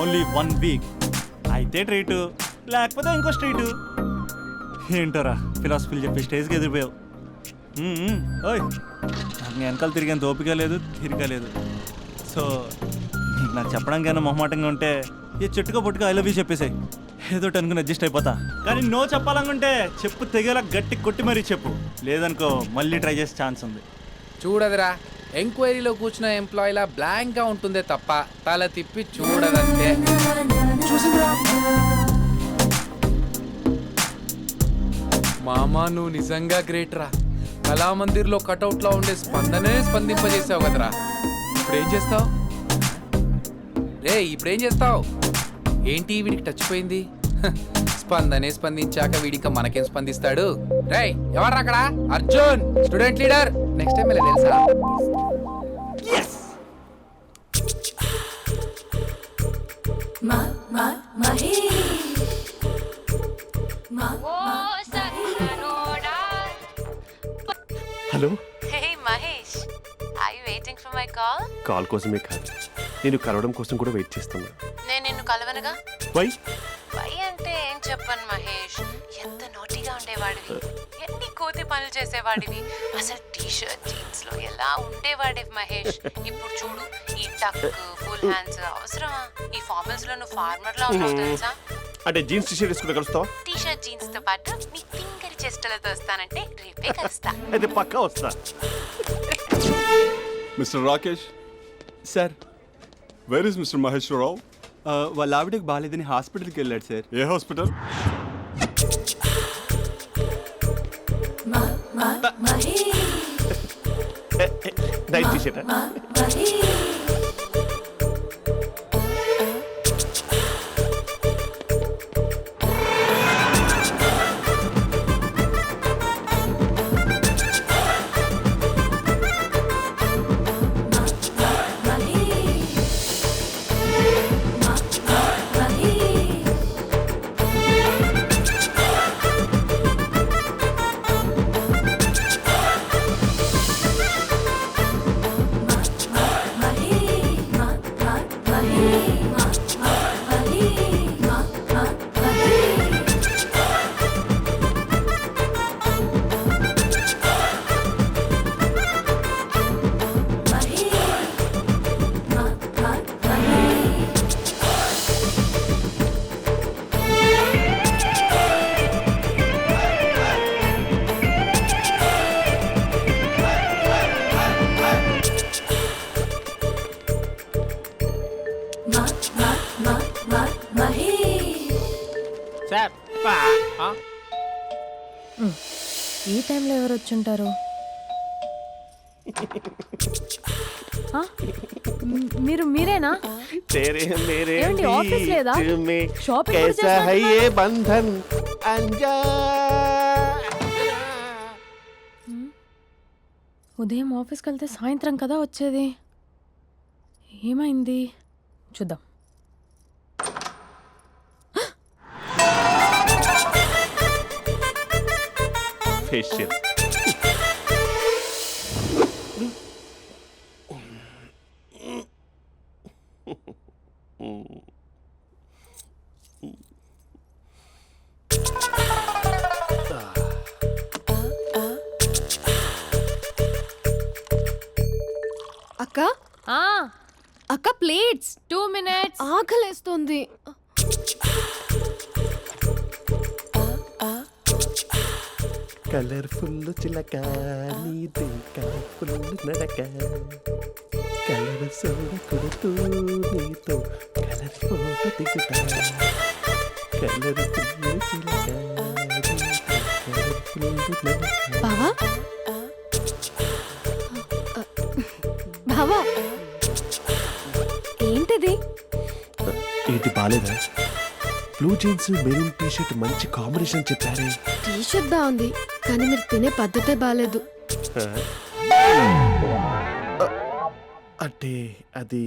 Only one week అయితే treat లేకపోతే ఇంకో స్ట్రీటు ఏంటోరా ఫిలాసఫీలు చెప్పి స్టేజ్కి ఎదిరిపోయావు ఓయ్ నాకు వెనకాల తిరిగేంత ఓపిక లేదు తీరిక లేదు. సో నీకు నాకు చెప్పడానికైనా మొహమాటంగా ఉంటే ఏ చెట్టుకో పొట్టుకో ఐ లవ్ యూ చెప్పేసాయి. ఏదో అనుకుని అడ్జస్ట్ అయిపోతా. కానీ నో చెప్పాలనుకుంటే చెప్పు తెగేలా గట్టి కొట్టి మరీ చెప్పు. లేదనుకో మళ్ళీ ట్రై చేసే ఛాన్స్ ఉంది. చూడదురా ఎంక్వైరీలో కూర్చున్న ఎంప్లాయీలా బ్లాంక్గా ఉంటుందే తప్ప తల తిప్పి చూడదంతే. మామా నువ్వు నిజంగా గ్రేట్ రా కళామందిర్లో కటౌట్లో ఉండే స్పందనే స్పందింపజేసావు కదరా. ఇప్పుడు ఏం చేస్తావు? రే ఇప్పుడు ఏం చేస్తావు? ఏంటి వీడికి టచ్ పోయింది? స్పందనే స్పందించాక వీడిక మనకేం స్పందిస్తాడు? రేయ్ ఎవరు అక్కడ? Arjun student leader. Next time ఇలా తెలుసా? Hello hey Mahesh. I waiting for my call call కోసమే కాదు. నేను కలవడం కోసం కూడా వెయిట్ చేస్తున్నా. నేను నిన్ను కలవనుగా? వై వై అంటే ఏం చెప్పను మహేష్? ఎంత నోటిగా ఉండేవాడివి. ఎన్ని కోతి పనులు చేసేవాడివి అసలు టీ షర్ట్ జీన్స్లో ఎలా ఉండేవాడివి మహేష్? ఇప్పుడు చూడు ఈ టక్ ఫుల్ హ్యాండ్స్ అవసరమా? ఈ ఫార్మల్స్లో నువ్వు ఫార్మర్ లా ఉన్నావు తెలుసా? అంటే జీన్స్ టీ షర్ట్ వేసుకుంటే కలుస్తావా? టీ షర్ట్ జీన్స్తో పాటు నీ తింగరి చెస్టలతో వస్తానంటే రేపే కలుస్తా. అయితే పక్కా వస్తా. Mister Rakesh? Sir. Where is mister Maheshwararao? వాళ్ళ ఆవిడకి బాగాలేదని హాస్పిటల్కి వెళ్ళాడు సార్. ఏ హాస్పిటల్? నైట్ టీ టైంలో ఎవరు వచ్చుంటారు ఆ? మ్, మీరు మీరేనా तेरे मेरे ఏమండి, ఆఫీస్ లేదా? बीच में షాపింగ్ కూడా कैसा है చేసినట్టున్నారు? ये बंधन अंजा ఉదయం ఆఫీస్కి వెళ్తే సాయంత్రం కదా వచ్చేది ఏమైంది చూద్దాం फेशियल plates two minutes. ఆకలేస్తుంది. కలర్ఫుల్ చిలక నీదే కలర్ఫుల్ నడక. కలర్ సోడ కొడుతూ నీతో కలర్ ఫోటో దిగుతా. కలర్ఫుల్ చిలక కలర్ఫుల్ నడక. బావా? బావా? ఏంటి బాలేదా? Blue jeans maroon T shirt మంచి కాంబినేషన్ చెప్పారే. టీ షర్ట్ బాగుంది కానీ మీరు తినే పద్ధతే బాగాలేదు అంటే అది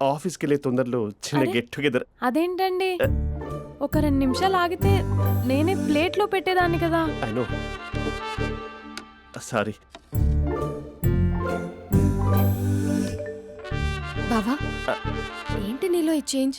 ఆఫీస్కి వెళ్ళే తొందరలో చిన్న అరే. గెట్ టుగెదర్ అదేంటండి ఒక రెండు నిమిషాలు ఆగితే నేనే ప్లేట్లో పెట్టేదాన్ని కదా. I know. సారీ. బావా ఏంటి నీలో ఈ చేంజ్?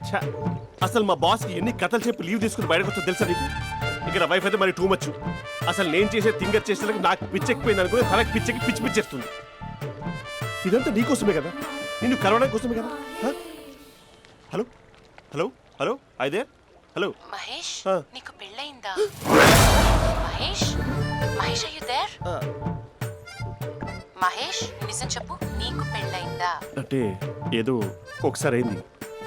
ఛా! అసలు మా బాస్కి ఎన్ని కథలు చెప్పి లీవ్ తీసుకుని బయటకు వచ్చో తెలుసా నీకు? ఇక్కడ వైఫ్ అయితే మరి టూ మచ్ అసలు నేను చేసే థింగర్ చేసేందుకు నాకు పిచ్చెక్కిపోయింది అనుకుని తనకి పిచ్చెక్కి పిచ్చి పిచ్చేస్తుంది ఇదంతా నీకోసమే కదా? నిన్ను కలవడం కోసమే కదా? హ? హలో? హలో? హలో? అయితే హలో? మహేష్ ఆ. నీకు పెళ్ళయిందా? Mahesh Mahesh are you there Mahesh నిజం చెప్పు నీకు పెళ్ళయిందా? అంటే ఏదో ఒకసారి అయింది.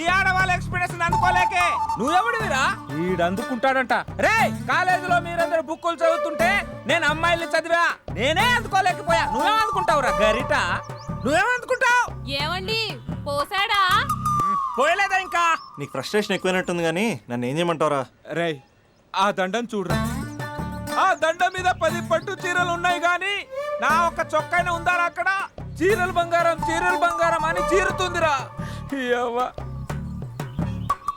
ఈ ఆడవాళ్ళ ఎక్స్పెక్టేషన్ అందుకోలేకే. నువ్వెవడివిరా? వీడు అందుకుంటాడంట రే కాలేజీలో మీరందరూ బుక్కులు చదువుతుంటే నేను అమ్మాయిల్ని చదివా. నేనే అందుకోలేకపోయా. నువ్వేం అందుకుంటావురా గరిట. నువ్వేం అందుకుంటావు ఏమండి పోసాడా? పోయలేదా ఇంకా? నీకు ఫ్రస్ట్రేషన్ ఎక్కువైనట్టుంది కానీ నన్ను ఏం చేయమంటావురా? రే ఆ దండం చూడరా. ఆ దండం మీద పది పట్టు చీరలు ఉన్నాయి గాని నా ఒక్క చొక్కాయిన ఉందారా అక్కడ? చీరలు బంగారం చీరలు బంగారం అని చీరుతుందిరా. యవ్వ.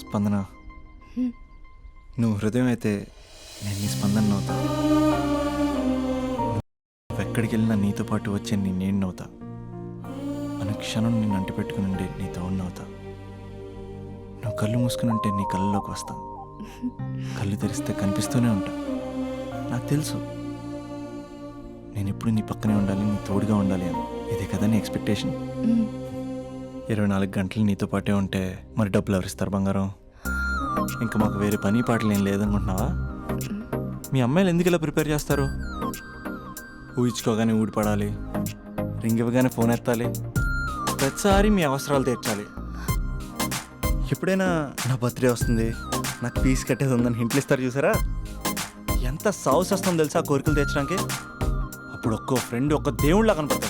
స్పందన. నువ్వు హృదయం అయితే నేను నీ స్పందన అవుతా ఎక్కడికి వెళ్ళినా నీతో పాటు వచ్చే నీ నేను నవ్వుతా. అనుక్షణం నిన్ను అంటి పెట్టుకుని ఉండే నీ తోడు నవ్వుతా. నువ్వు కళ్ళు మూసుకుని ఉంటే నీ కళ్ళలోకి వస్తా. కళ్ళు తెరిస్తే కనిపిస్తూనే ఉంటా. నాకు తెలుసు. నేను ఎప్పుడు నీ పక్కనే ఉండాలి నీ తోడుగా ఉండాలి అని. ఇదే కదా నీ ఎక్స్పెక్టేషన్. ఇరవై నాలుగు గంటలు నీతో పాటే ఉంటే మరి డబ్బులు ఎవరిస్తారు బంగారం? ఇంకా మాకు వేరే పని పాటలు ఏం లేదనుకుంటున్నావా? మీ అమ్మాయిలు ఎందుకు ఇలా ప్రిపేర్ చేస్తారు? ఊహించుకోగానే ఊడిపడాలి. రింగ్ ఇవ్వగానే ఫోన్ ఎత్తాలి. ప్రతిసారి మీ అవసరాలు తీర్చాలి. ఎప్పుడైనా నా బర్త్డే వస్తుంది నాకు ఫీజు కట్టేది ఉందని హింట్లు ఇస్తారు చూసారా? ఎంత సాహసం వస్తుందో తెలుసా ఆ కోరికలు తీర్చడానికి? అప్పుడు ఒక్కో ఫ్రెండ్ ఒక్క దేవుళ్ళ కనపడతాడు.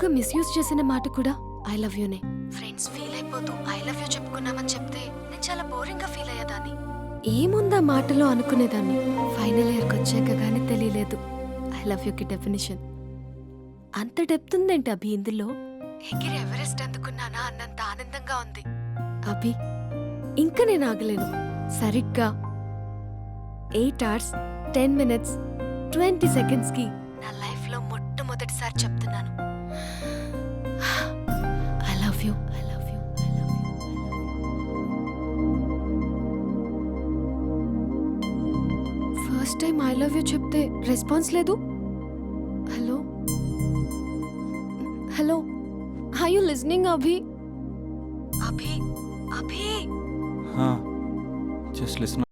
ఎక్కువగా మిస్యూజ్ చేసిన మాట కూడా ఐ లవ్ యూనే ఫ్రెండ్స్ ఫీల్ అయిపోతూ ఐ లవ్ యూ చెప్పుకున్నామని చెప్తే నేను చాలా బోరింగ్గా ఫీల్ అయ్యేదాన్ని. ఏముందా మాటలో అనుకునేదాన్ని? ఫైనల్ ఇయర్కి వచ్చాక కానీ తెలియలేదు. ఐ లవ్ యూకి డెఫినేషన్ అంత డెప్త్ ఉందేంటి అభి ఇందులో? ఎగిరి ఎవరెస్ట్ అందుకున్నానా అన్నంత ఆనందంగా ఉంది. అభి ఇంకా నేను ఆగలేను. సరిగ్గా eight hours ten minutes twenty సెకండ్స్కి నా లైఫ్లో మొట్టమొదటిసారి చెప్తున్నాను. First time I love you చెప్తే రెస్పాన్స్ లేదు. Hello hello hi you listening Abhi Abhi Abhi just listen